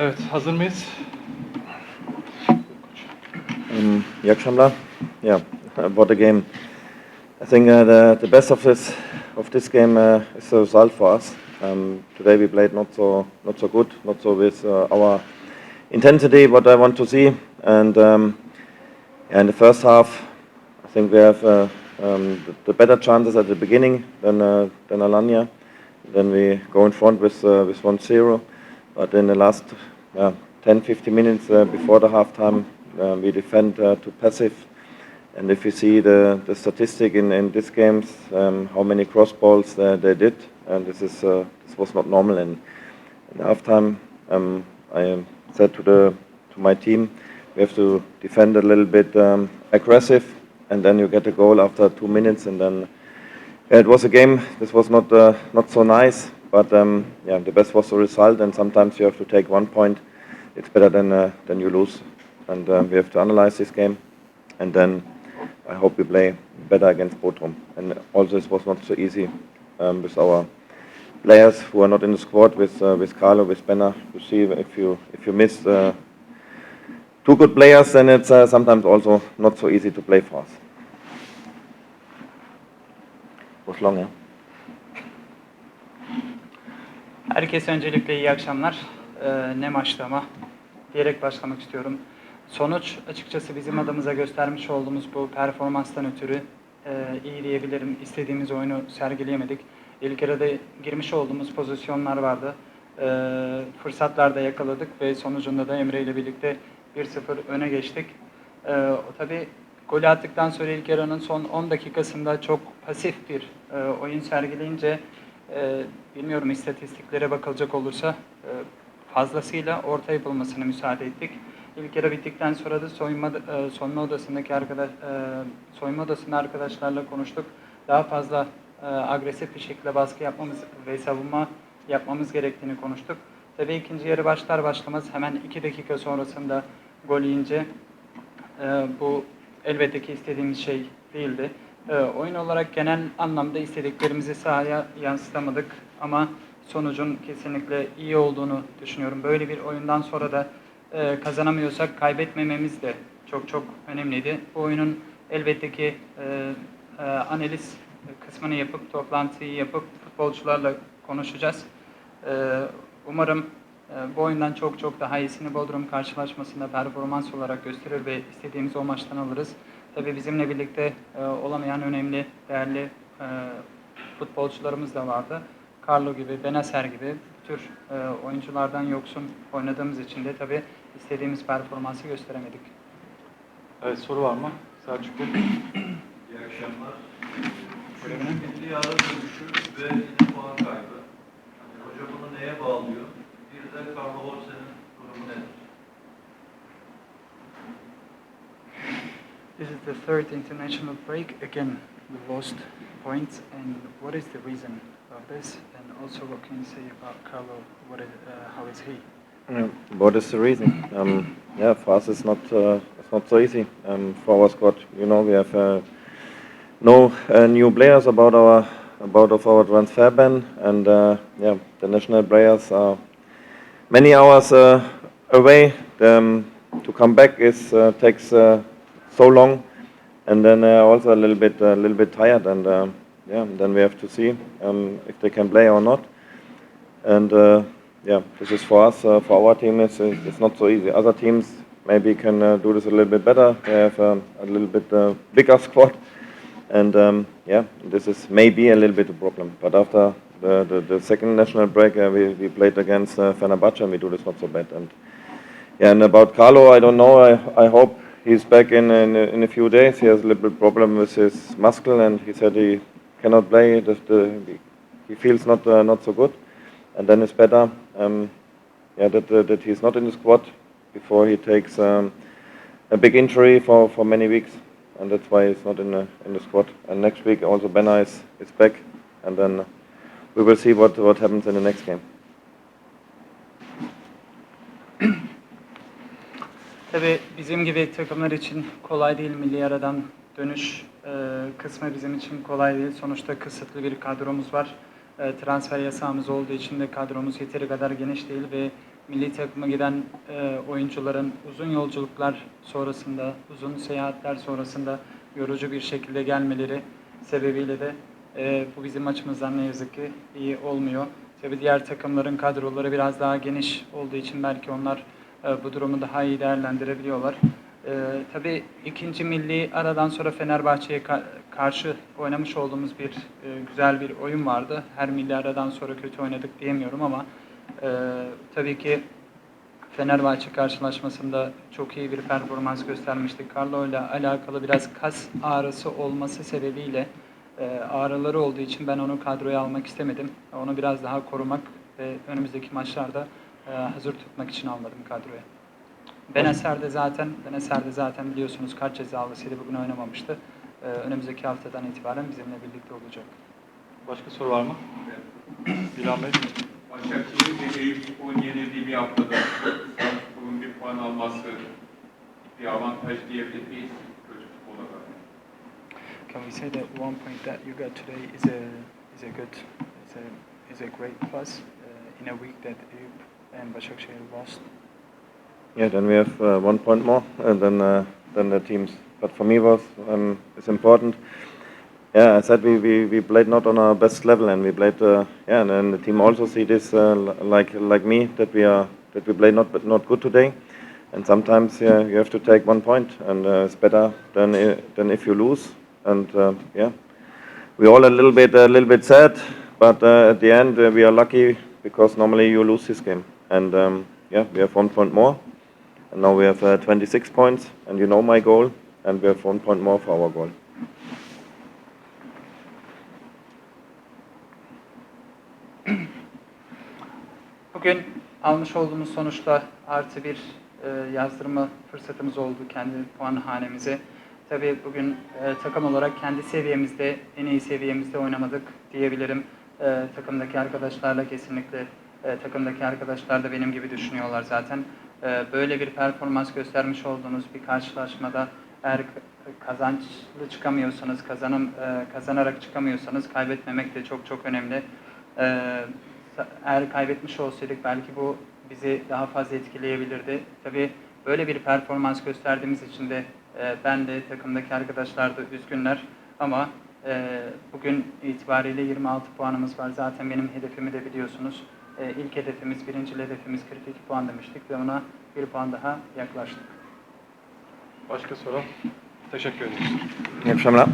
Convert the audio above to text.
Evet, hazır mıyız? Um, Jörg Schamler, yeah, what a game. I think uh, the, the best of this of this game uh, is the result for us. Um, today we played not so not so good, not so with uh, our intensity what I want to see. And um, yeah, in the first half, I think we have uh, um, the, the better chances at the beginning than uh, than Alanya. Then we go in front with uh, with 1-0. But in the last uh, 10, 15 minutes uh, before the halftime, uh, we defend uh, too passive. And if you see the, the statistic in, in these games, um, how many cross balls uh, they did, and this is uh, this was not normal. And in the halftime, um, I said to the to my team, we have to defend a little bit um, aggressive, and then you get a goal after two minutes, and then it was a game. This was not not so nice, but um, yeah, the best was the result. And sometimes you have to take one point. It's better than uh, than you lose, and uh, we have to analyze this game, and then I hope we play better against Botrom. And also, this was not so easy um, with our players who are not in the squad, with uh, with Carlo, with Benner. You see, if you if you miss uh, two good players, then it's uh, sometimes also not so easy to play for us. Was long, yeah. Herkese öncelikle iyi akşamlar. Ee, ne maçtı ama diyerek başlamak istiyorum. Sonuç açıkçası bizim adımıza göstermiş olduğumuz bu performanstan ötürü e, iyi diyebilirim. İstediğimiz oyunu sergileyemedik. İlk yarıda girmiş olduğumuz pozisyonlar vardı. E, fırsatlarda yakaladık ve sonucunda da Emre ile birlikte 1-0 öne geçtik. E, tabii golü attıktan sonra ilk yarının son 10 dakikasında çok pasif bir e, oyun sergileyince e, bilmiyorum istatistiklere bakılacak olursa e, fazlasıyla orta yapılmasına müsaade ettik. İlk yarı bittikten sonra da soyunma, e, soyunma odasındaki arkadaş, e, soyunma odasında arkadaşlarla konuştuk. Daha fazla e, agresif bir şekilde baskı yapmamız ve savunma yapmamız gerektiğini konuştuk. Tabii ikinci yarı başlar başlamaz hemen iki dakika sonrasında gol yiyince ee, bu elbette ki istediğimiz şey değildi. Ee, oyun olarak genel anlamda istediklerimizi sahaya yansıtamadık ama sonucun kesinlikle iyi olduğunu düşünüyorum. Böyle bir oyundan sonra da e, kazanamıyorsak kaybetmememiz de çok çok önemliydi. Bu oyunun elbette ki e, e, analiz kısmını yapıp, toplantıyı yapıp futbolcularla konuşacağız. Umarım bu oyundan çok çok daha iyisini Bodrum karşılaşmasında performans olarak gösterir ve istediğimiz o maçtan alırız. Tabii bizimle birlikte e, olamayan önemli, değerli e, futbolcularımız da vardı. Carlo gibi, Benacer gibi bu tür e, oyunculardan yoksun oynadığımız için de tabii istediğimiz performansı gösteremedik. Evet, soru var mı? Selçuk Bey. İyi akşamlar. Üçüncü milli ara dönüşü ve yine puan kaybı. Yani hoca bunu neye bağlıyor? Bir de Carlo Olsen'in durumu nedir? This is the third international break. Again, we lost points. And what is the reason of this? And also, what can you say about Carlo? What is, uh, how is he? Yeah, What is the reason? Um, yeah, for us it's not uh, it's not so easy. Um, for our squad, you know, we have uh, no uh, new players about our about of our transfer ban, and uh, yeah, the national players are many hours uh, away. Um, to come back is uh, takes uh, so long, and then also a little bit a little bit tired, and yeah, then we have to see um, if they can play or not, and. Yeah, this is for us, for our team, it's, it's not so easy. Other teams maybe can uh, do this a little bit better. They have um, a little bit uh, bigger squad, and um, yeah, this is maybe a little bit a problem. But after the, the, the second national break, uh, we, we played against uh, Fenerbahce, and we do this not so bad. And yeah, and about Carlo, I don't know. I, I hope he's back in, in in a few days. He has a little problem with his muscle, and he said he cannot play. The, the, he feels not uh, not so good and then it's better um, yeah, that, uh, that he's not in the squad before he takes um, a big injury for, for many weeks, and that's why he's not in the, in the squad. And next week also Benna is, is back, and then we will see what, what happens in the next game. Tabii bizim gibi takımlar için kolay değil milli aradan dönüş e, kısmı bizim için kolay değil. Sonuçta kısıtlı bir kadromuz var. E, transfer yasağımız olduğu için de kadromuz yeteri kadar geniş değil ve milli takıma giden e, oyuncuların uzun yolculuklar sonrasında, uzun seyahatler sonrasında yorucu bir şekilde gelmeleri sebebiyle de e, bu bizim açımızdan ne yazık ki iyi olmuyor. Tabii diğer takımların kadroları biraz daha geniş olduğu için belki onlar e, bu durumu daha iyi değerlendirebiliyorlar. E, tabii ikinci milli aradan sonra Fenerbahçe'ye ka- karşı oynamış olduğumuz bir e, güzel bir oyun vardı. Her milli aradan sonra kötü oynadık diyemiyorum ama e, tabii ki Fenerbahçe karşılaşmasında çok iyi bir performans göstermiştik. Carlo ile alakalı biraz kas ağrısı olması sebebiyle e, ağrıları olduğu için ben onu kadroya almak istemedim. Onu biraz daha korumak ve önümüzdeki maçlarda e, hazır tutmak için almadım kadroya. Benacer de zaten Benacer de zaten biliyorsunuz kart cezalısıydı bugün oynamamıştı. E, önümüzdeki haftadan itibaren bizimle birlikte olacak. Başka soru var mı? İlhan Bey. Başakşehir'in de Eyüpspor'un yenildiği bir haftada Samsun'un bir puan alması bir avantaj diyebilir miyiz? Can we say that one point that you got today is a is a good is a is a great plus uh, in a week that Eyüp and Başakşehir lost? Yeah, then we have uh, one point more uh, than uh, than the teams. But for me, was um, it's important. Yeah, I said we, we, we played not on our best level, and we played. Uh, yeah, and, then the team also see this uh, like like me that we are that we played not not good today. And sometimes yeah, you have to take one point, and uh, it's better than than if you lose. And uh, yeah, we all a little bit a little bit sad, but uh, at the end uh, we are lucky because normally you lose this game. And um, yeah, we have one point more, and now we have uh, 26 points. And you know my goal, and we have one point more for our goal. Bugün almış olduğumuz sonuçla artı bir e, yazdırma fırsatımız oldu kendi puan hanemize. Tabii bugün e, takım olarak kendi seviyemizde, en iyi seviyemizde oynamadık diyebilirim. E, takımdaki arkadaşlarla kesinlikle, e, takımdaki arkadaşlar da benim gibi düşünüyorlar zaten. E, böyle bir performans göstermiş olduğunuz bir karşılaşmada eğer kazançlı çıkamıyorsanız, kazanım e, kazanarak çıkamıyorsanız kaybetmemek de çok çok önemli. E, eğer kaybetmiş olsaydık belki bu bizi daha fazla etkileyebilirdi. Tabii böyle bir performans gösterdiğimiz için de e, ben de takımdaki arkadaşlar da üzgünler ama e, bugün itibariyle 26 puanımız var. Zaten benim hedefimi de biliyorsunuz. E, ilk hedefimiz, birinci hedefimiz 42 puan demiştik ve ona bir puan daha yaklaştık. Başka soru? Teşekkür ederiz. Yep, Shamla.